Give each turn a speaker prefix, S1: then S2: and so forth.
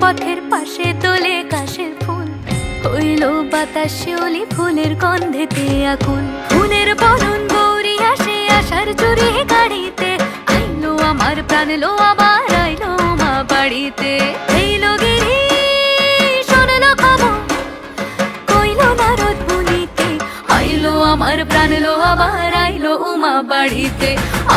S1: পথের পাশে তোলে কাশের ফুল। হইল বাতাস শিউলি ফুলের গন্ধেতে আকুল ফুলের বরণ গৌরী আসে আসার চুরি গাড়িতে। আইলো আমার প্রাণ লো আবার, আইলো মা বাড়িতে। আইলো আমার প্রাণ লো আবার, আইলো উমা বাড়িতে।